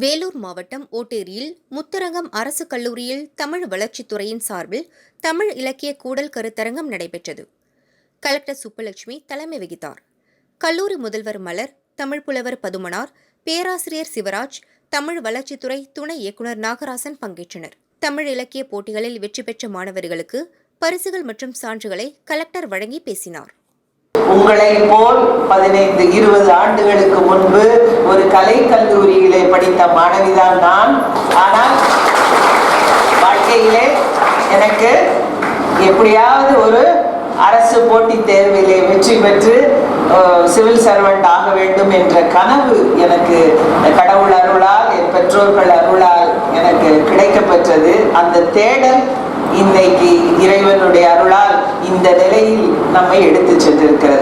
வேலூர் மாவட்டம் ஓட்டேரியில் முத்தரங்கம் அரசு கல்லூரியில் தமிழ் வளர்ச்சித்துறையின் சார்பில் தமிழ் இலக்கிய கூடல் கருத்தரங்கம் நடைபெற்றது. கலெக்டர் சுப்புலட்சுமி தலைமை வகித்தார். கல்லூரி முதல்வர் மலர் தமிழ் புலவர் பதுமனார் பேராசிரியர் சிவராஜ் தமிழ் வளர்ச்சித்துறை துணை இயக்குனர் நாகராசன் பங்கேற்றனர். தமிழ் இலக்கிய போட்டிகளில் வெற்றி பெற்ற மாணவர்களுக்கு பரிசுகள் மற்றும் சான்றுகளை கலெக்டர் வழங்கி பேசினார். உங்களை போல் பதினைந்து இருபது ஆண்டுகளுக்கு முன்பு ஒரு கலை கல்லூரியிலே படித்த மாணவிதான் நான். ஆனால் வாழ்க்கையிலே எனக்கு எப்படியாவது ஒரு அரசு போட்டித் தேர்விலே வெற்றி பெற்று சிவில் சர்வெண்ட் ஆக வேண்டும் என்ற கனவு எனக்கு கடவுள் அருளால் என் பெற்றோர்கள் அருளால் எனக்கு கிடைக்கப்பெற்றது அந்த தேடல் இன்றைக்கு இறைவனுடைய அருளால் இந்த நிலையில் நம்மை எடுத்து சென்றிருக்கிறது.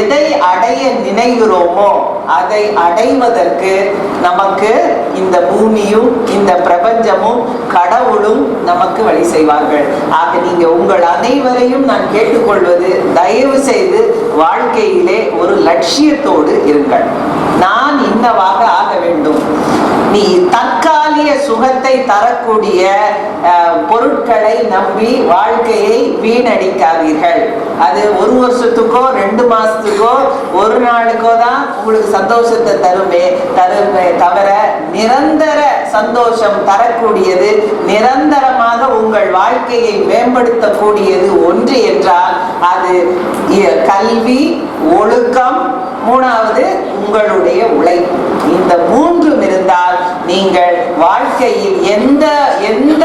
எதை அடைய நினைகிறோமோ அதை அடைவதற்கு நமக்கு இந்த பூமியும் இந்த பிரபஞ்சமும் கடவுளும் நமக்கு வழி செய்வார்கள். ஆக நீங்க உங்கள் அனைவரையும் நான் கேட்டுக்கொள்வது தயவு செய்து வாழ்க்கையிலே ஒரு லட்சியத்தோடு இருங்கள். நான் இன்னவாக ஆக வேண்டும். நீ தற்காலிக சுகத்தை தரக்கூடிய பொருட்களை நம்பி வாழ்க்கையை வீணடிக்காதீர்கள். அது ஒரு வருஷத்துக்கோ ரெண்டு மாசத்துக்கோ ஒரு நாளுக்கோ தான் உங்களுக்கு சந்தோஷத்தை தருமே தருமே தவிர நிரந்தர சந்தோஷம் தரக்கூடியது நிரந்தரமாக உங்கள் வாழ்க்கையை மேம்படுத்தக்கூடியது ஒன்று என்றால் அது கல்வி ஒழுக்கம் மூணாவது வாழ்க்கையில் எந்த எந்த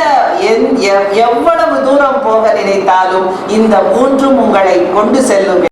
எவ்வளவு தூரம் போக நினைத்தாலும் இந்த மூன்றும் உங்களை கொண்டு செல்லும்